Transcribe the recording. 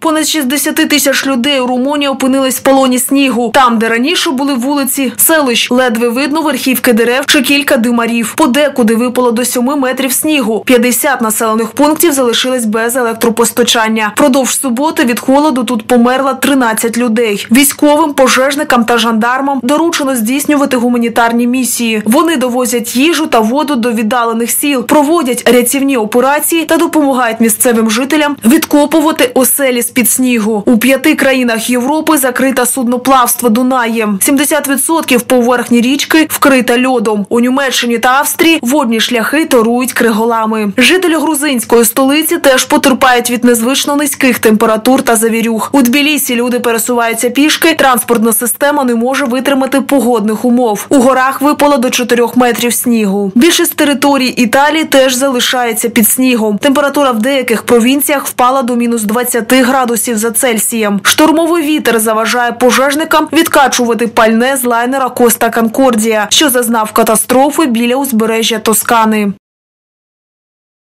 Понад 60 тисяч людей у Румунії опинились в полоні снігу. Там, де раніше були вулиці, селищ, ледве видно верхівки дерев чи кілька димарів. Подекуди випало до 7 метрів снігу. 50 населених пунктів залишились без електропостачання. Продовж суботи від холоду тут померла 13 людей. Військовим, пожежникам та жандармам доручено здійснювати гуманітарні місії. Вони довозять їжу та воду до віддалених сіл, проводять рятівні операції та допомагають місцевим жителям відкопувати оселі з-під снігу. У п'яти країнах Європи закрита судноплавство Дунаєм. 70% поверхні річки вкрита льодом. У Німеччині та Австрії водні шляхи торують криголами. Жителі грузинської столиці теж потерпають від незвично низьких температур та завірюх. У Тбілісі люди пересуваються пішки. Транспортна система не може витримати погодних умов. У горах випало до 4 метрів снігу. Більшість територій Італії теж залишається під снігом. Температура в деяких провінціях впала до мінус 20 градусів за Цельсієм. Штурмовий вітер заважає пожежникам відкачувати пальне з лайнера Коста Конкордія, що зазнав катастрофи біля узбережжя Тоскани.